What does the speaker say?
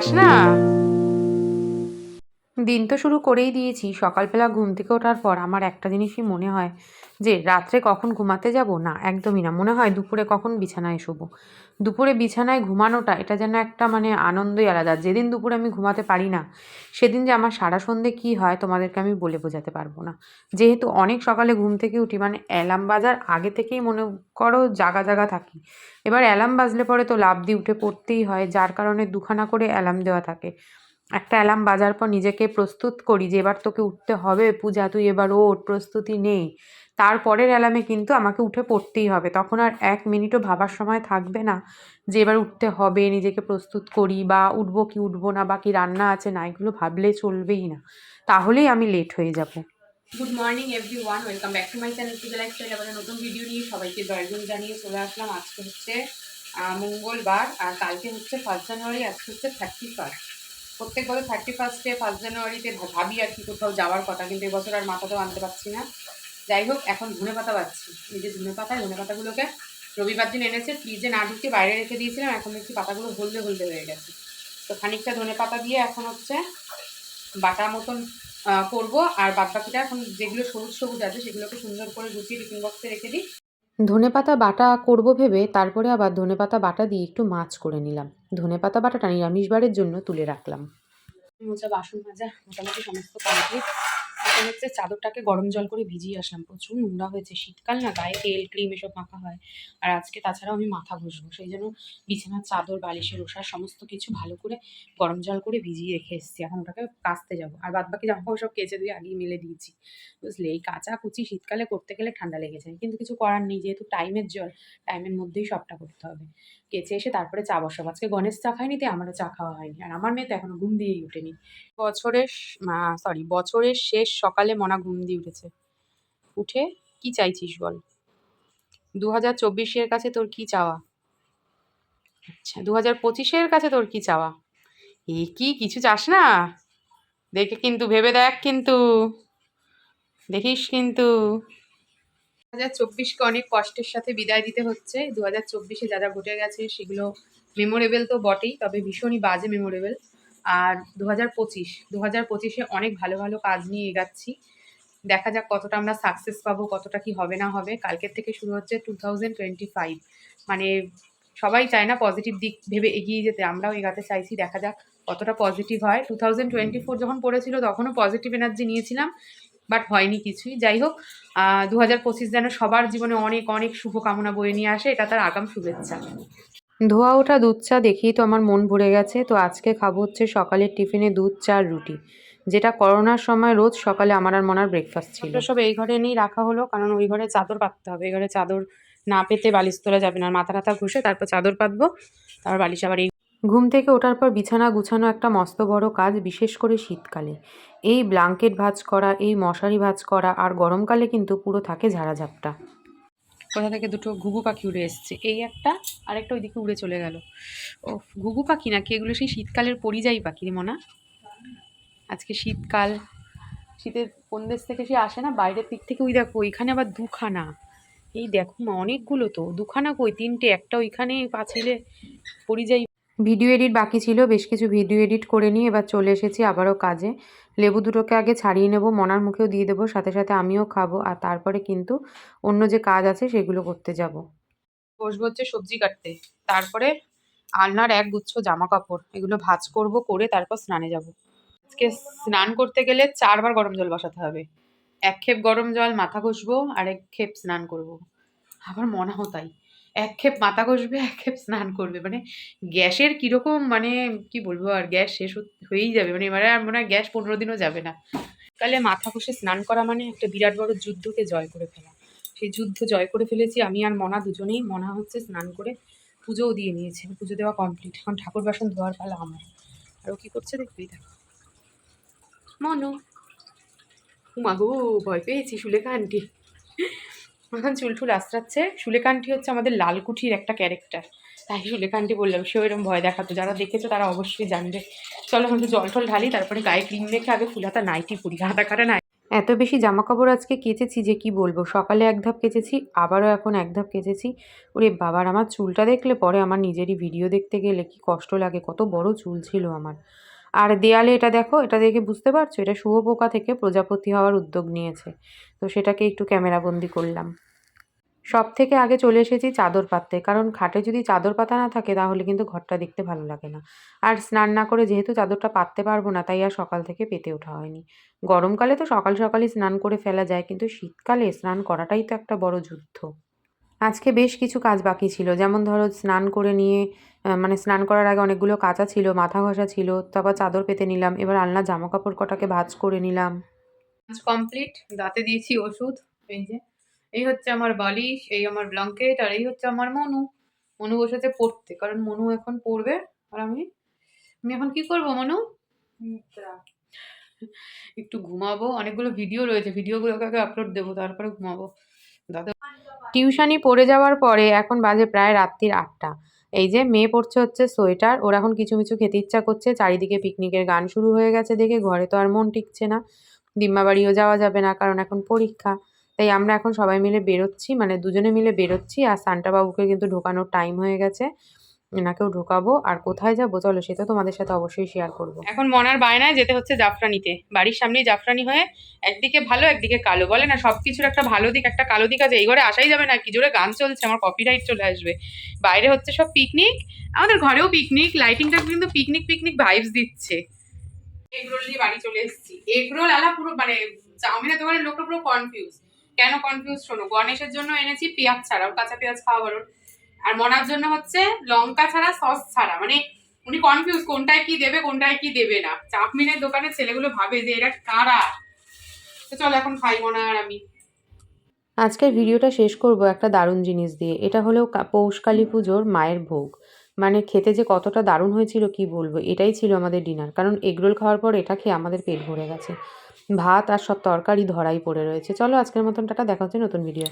চাস না দিন তো শুরু করেই দিয়েছি, সকালবেলা ঘুম থেকে ওঠার পর আমার একটা জিনিসই মনে হয় যে রাত্রে কখন ঘুমাতে যাব? না, একদমই না। মনে হয় দুপুরে কখন বিছানায় শোবো। দুপুরে বিছানায় ঘুমানোটা এটা যেন একটা মানে আনন্দই আলাদা। যেদিন দুপুরে আমি ঘুমাতে পারি না, সেদিন যে আমার সারা সন্ধে কী হয় তোমাদেরকে আমি বলে বোঝাতে পারব না। যেহেতু অনেক সকালে ঘুম থেকে উঠি মানে অ্যালার্ম বাজার আগে থেকেই মনে করো জাগা জাগা থাকি। এবার অ্যালার্ম বাজলে পরে তো লাভ দিয়ে উঠে পড়তেই হয়, যার কারণে দুখানা করে অ্যালার্ম দেওয়া থাকে। একটা অ্যালার্ম বাজার পর নিজেকে প্রস্তুত করি যে এবার তোকে উঠতে হবে, পূজা তুই এবার ওঠ, প্রস্তুতি নেই তারপরের অ্যালার্মে কিন্তু আমাকে উঠে পড়তেই হবে। তখন আর এক মিনিটও ভাবার সময় থাকবে না যে এবার উঠতে হবে, নিজেকে প্রস্তুত করি বা উঠবো কি উঠবো না, বা কি রান্না আছে না, এগুলো ভাবলে চলবেই না। তাহলেই আমি লেট হয়ে যাব। Good morning everyone welcome back to my channel Puja lifestyle আবার নতুন ভিডিও নিয়ে সবাইকে জয়গুণ জানিয়ে চলে আসলাম। আজকে হচ্ছে মঙ্গলবার, আর কালকে হচ্ছে ফার্স্ট জানুয়ারি আজকে হচ্ছে থার্টি ফার্স্ট প্রত্যেক বছর থার্টি ফার্স্টে ফার্স্ট জানুয়ারিতে ভাবি আর কি কোথাও যাওয়ার কথা, কিন্তু এবছর আর মাথাতেও আনতে পারছি না। যাই হোক, এখন ধনে পাতা পাচ্ছি এই যে ধনে পাতা, ধনে পাতাগুলোকে রবিবার দিন এনেছে ফ্রিজে না ঢুকে বাইরে রেখে দিয়েছিলাম, এখন দেখছি পাতাগুলো হলদে হলদে হয়ে গেছে। তো খানিকটা ধনে পাতা দিয়ে এখন হচ্ছে বাটা মতন করব, আর বাদ বাকিটা এখন যেগুলো সবুজ সবুজ আছে, সেগুলোকে সুন্দর করে গুছিয়ে টিফিন বক্সে রেখে দিই। ধনেপাতা বাটা করব ভেবে তারপরে আবার ধনেপাতা বাটা দিয়ে একটু মাছ করে নিলাম। ধনেপাতা বাটাটা নিরামিষবারের জন্য তুলে রাখলাম। মোজা, বাসন মাজা, মোটামুটি সমস্ত কমপ্লিট এখন হচ্ছে চাদরটাকে গরম জল করে ভিজিয়ে আসলাম। প্রচুর নোংরা হয়েছে। শীতকাল না, গায়ে তেল, ক্রিম এসব মাখা হয়। আর আজকে তাছাড়াও আমি মাথা ঘষবো। সেই জন্য বিছানার চাদর, বালিশের ওষার, সমস্ত কিছু ভালো করে গরম জল করে ভিজিয়ে রেখে এসেছি। এখন ওটাকে কাচতে যাব। আর বাদ বাকি জামা সব কেচে দিয়ে আগেই মেলে দিয়েছি। বুঝলে? এই কাঁচা কুচি শীতকালে করতে গেলে ঠান্ডা লেগে যায়। কিন্তু কিছু করার নেই। যেহেতু টাইমের জল, টাইমের মধ্যেই সবটা করতে হবে। কেচে এসে তারপরে চা বসাবো। আজকে গণেশ চা খাইনি তো আমারও চা খাওয়া হয়নি। আর আমার মেয়ে তো এখনও ঘুম দিয়েই উঠেনি বছরের সরি বছরের শেষ সকালে মনা ঘুম দিয়ে উঠেছে। উঠে কি চাইছিস বল? দু হাজার চব্বিশের কাছে তোর কি চাওয়া? আচ্ছা দু হাজার পঁচিশের কাছে তোর কি চাওয়া? এ কি, কিছু চাস না? দেখে কিন্তু, ভেবে দেখ কিন্তু। দেখিস কিন্তু। হাজার চব্বিশকে অনেক কষ্টের সাথে বিদায় দিতে হচ্ছে। দু হাজার চব্বিশে যা যা ঘটে গেছে সেগুলো মেমোরেবল তো বটেই, তবে ভীষণই বাজে মেমোরেবল আর দু হাজার পঁচিশ দু হাজার পঁচিশে অনেক ভালো ভালো কাজ নিয়ে এগাচ্ছি। দেখা যাক কতটা আমরা সাকসেস পাবো, কতটা কি হবে না হবে। কালকের থেকে শুরু হচ্ছে টু থাউজেন্ড টোয়েন্টি ফাইভ মানে সবাই চায় না পজিটিভ দিক ভেবে এগিয়ে যেতে, আমরাও এগাতে চাইছি। দেখা যাক কতটা পজিটিভ হয়। টু থাউজেন্ড টোয়েন্টি ফোর যখন পড়েছিল তখনও পজিটিভ এনার্জি নিয়েছিলাম। বাট হয়নি কিছুই। যাই হোক দু হাজার পঁচিশ যেন সবার জীবনে অনেক অনেক শুভকামনা বয়ে নিয়ে আসে এটা তার আগাম শুভেচ্ছা। ধোয়া ওঠা দুধ চা দেখেই তো আমার মন ভরে গেছে তো আজকে খাব হচ্ছে সকালের টিফিনে দুধ চা আর রুটি। যেটা করোনার সময় রোজ সকালে আমার আর মনার ব্রেকফাস্ট ছিল। সব এই ঘরে এনেই রাখা হলো কারণ ওই ঘরে চাদর পাততে হবে। এই ঘরে চাদর না পেতে বালিশ তোলা যাবে না। মাথা টাথা ঘষে তারপর চাদর পাতবো তারপর বালিশ আবার এই ঘুম থেকে ওঠার পর বিছানা গুছানো একটা মস্ত বড় কাজ, বিশেষ করে শীতকালে। এই ব্লাঙ্কেট ভাঁজ করা, এই মশারি ভাঁজ করা আর গরমকালে কিন্তু পুরো থাকে ঝাড়াঝাপটা। কোথা থেকে দুটো ঘুঘু পাখি উড়ে এসছে? এই একটা আর একটা ওইদিকে উড়ে চলে গেল। ও ঘুঘু পাখি নাকি? এগুলো সেই শীতকালের পরিযায়ী পাখি মনা। আজকে শীতকাল, শীতের কোন দেশ থেকে সে আসে না, বাইরের দিক থেকে ওই দেখো, ওইখানে আবার দুখানা। এই দেখো মা, অনেকগুলো তো। দুখানা কই? তিনটে, একটা ওইখানে পাছিলে পরিযায়ী ভিডিও এডিট বাকি ছিল, বেশ কিছু ভিডিও এডিট করে নিয়ে এবার চলে এসেছি আবারও কাজে। লেবু দুটোকে আগে ছাড়িয়ে নেব, মনার মুখেও দিয়ে দেবো, সাথে সাথে আমিও খাব, আর তারপরে কিন্তু অন্য যে কাজ আছে সেগুলো করতে যাব। বসবো হচ্ছে সবজি কাটতে। তারপরে আলনার এক গুচ্ছ জামা কাপড় এগুলো ভাজ করব, করে তারপর স্নানে যাব। আজকে স্নান করতে গেলে চারবার গরম জল বসাতে হবে। এক খেপ গরম জল, মাথা ঘষবো আর এক খেপ স্নান করব। আবার মনেও তাই। এক খেপ মাথা ঘষবে, এক খেপ স্নান করবে। মানে গ্যাসের কীরকম মানে কি বলব আর, গ্যাস শেষ হয়েই যাবে। মানে এবারে আর মনে হয় গ্যাস পনেরো দিনও যাবে না। তাহলে মাথা ঘষে স্নান করা মানে একটা বিরাট বড় যুদ্ধকে জয় করে ফেলা। সেই যুদ্ধ জয় করে ফেলেছি আমি আর মনা দুজনেই। মনা হচ্ছে স্নান করে পুজোও দিয়ে নিয়েছে। পুজো দেওয়া কমপ্লিট। এখন ঠাকুর বাসন ধোয়ার পালা আমার। আর ও কী করছে দেখবি? দেখো। মনু। উমা গো, ভয় পেয়েছি সুলেখা আন্টি চুল টুল আশ্রাচ্ছে। সুলেখা আন্টি হচ্ছে আমাদের লালকুঠির একটা ক্যারেক্টার। তাই সুলেখা আন্টি বললাম সেও এরকম ভয় দেখাতো। যারা দেখেছ তারা অবশ্যই জানবে। চলো আমি জল টল ঢালি, তারপরে গায়ে ক্রিম মেখে আগে ফুলাতা নাইটি পরি। হাতা কাটা নাই? এত বেশি জামাকাপড় আজকে কেচেছি যে কি বলব? সকালে এক ধাপ কেচেছি, আবারও এখন এক ধাপ কেচেছি। ওরে বাবার, আমার চুলটা দেখলে পরে আমার নিজেরই ভিডিও দেখতে গেলে কি কষ্ট লাগে। কত বড় চুল ছিল আমার। আর দেয়ালে এটা দেখো, এটা দেখে বুঝতে পারছ? এটা শুয়োপোকা থেকে প্রজাপতি হওয়ার উদ্যোগ নিয়েছে। তো সেটাকে একটু ক্যামেরাবন্দি করলাম। সব থেকে আগে চলে এসেছি চাদর পাততে। কারণ খাটে যদি চাদর পাতা না থাকে, তাহলে কিন্তু ঘরটা দেখতে ভালো লাগে না। আর স্নান না করে যেহেতু চাদরটা পাততে পারব না, তাই আর সকাল থেকে পেতে ওঠা হয়নি। গরমকালে তো সকাল সকালই স্নান করে ফেলা যায়, কিন্তু শীতকালে স্নান করাটাই তো একটা বড় যুদ্ধ। আজকে বেশ কিছু কাজ বাকি ছিল। যেমন ধরো, স্নান করে নিয়ে মানে স্নান করার আগে অনেকগুলো কাঁচা ছিল মাথা ঘষা ছিল তারপর চাদর পেতে নিলাম এবার আলনা জামা কাপড় কটাকে ভাজ করে নিলাম। কমপ্লিট দাঁতে দিয়েছি ওষুধ এই যে। এই হচ্ছে আমার বালিশ এই আমার ব্ল্যাঙ্কেট আর এই হচ্ছে আমার মনু। মনু বসেছে পড়তে কারণ মনু এখন পড়বে আর আমি আমি এখন কি করব মনু? একটু ঘুমাবো অনেকগুলো ভিডিও রয়েছে ভিডিওগুলোকে আগে আপলোড দেবো তারপরে ঘুমাবো। দাদা টিউশনি পড়ে যাওয়ার পরে এখন বাজে প্রায় রাত্রির আটটা। এই যে মেয়ে পড়ছে হচ্ছে সোয়েটার, ওর এখন কিছু কিছু খেতে ইচ্ছা করছে, চারিদিকে পিকনিকের গান শুরু হয়ে গেছে দেখে, ঘরে তো আর মন টিকছে না। দিম্মা বাড়িও যাওয়া যাবে না, কারণ এখন পরীক্ষা। তাই আমরা এখন সবাই মিলে বেরোচ্ছি মানে দুজনে মিলে বেরোচ্ছি, আর সান্টাবাবুকে কিন্তু ঢোকানোর টাইম হয়ে গেছে। এনাকেও ঢোকাবো, আর কোথায় যাব চলো সেটা তোমাদের সাথে অবশ্যই শেয়ার করব। এখন মনার বায়নায় যেতে হচ্ছে জাফরানিতে। বাড়ির সামনেই জাফরানি হয়ে একদিকে ভালো, একদিকে কালো। বলে না সব কিছুর একটা ভালো দিক, একটা কালো দিক আছে। এই ঘরে আসাই যাবে না, কি জোরে গান চলছে, আমার কপিরাইট চলে আসবে। বাইরে হচ্ছে সব পিকনিক আমাদের ঘরেও পিকনিক লাইটিংটা কিন্তু পিকনিক পিকনিক ভাইবস দিচ্ছে। এগরোল নিয়ে বাড়ি চলে এসেছি। এগরোল আলা পুরো মানে চাউমিনের দোকানের লোকটা পুরো কনফিউজ কেন কনফিউজ শোনো, গণেশের জন্য এনেছি পেঁয়াজ ছাড়া কাঁচা পেঁয়াজ খাওয়া বারণ। আর মনার জন্য হচ্ছে লঙ্কা ছাড়া সস ছাড়া। মানে উনি কনফিউজ কোনটায় কি দেবে, কোনটায় কি দেবে না। চাপমিনের দোকানে ছেলেগুলো ভাবে যে এরা কারা। তো চলো এখন খাই মনা আর আমি। আজকের ভিডিওটা শেষ করব একটা দারুণ জিনিস দিয়ে। এটা হলো পৌষকালী পুজোর মায়ের ভোগ। মানে খেতে যে কতটা দারুণ হয়েছিল কি বলব? এটাই ছিল আমাদের ডিনার কারণ এগরোল খাওয়ার পর এটা খেয়ে আমাদের পেট ভরে গেছে। ভাত আর সব তরকারি ধরাই পড়ে রয়েছে। চলো আজকের মতন টাটা, দেখা হচ্ছে নতুন ভিডিও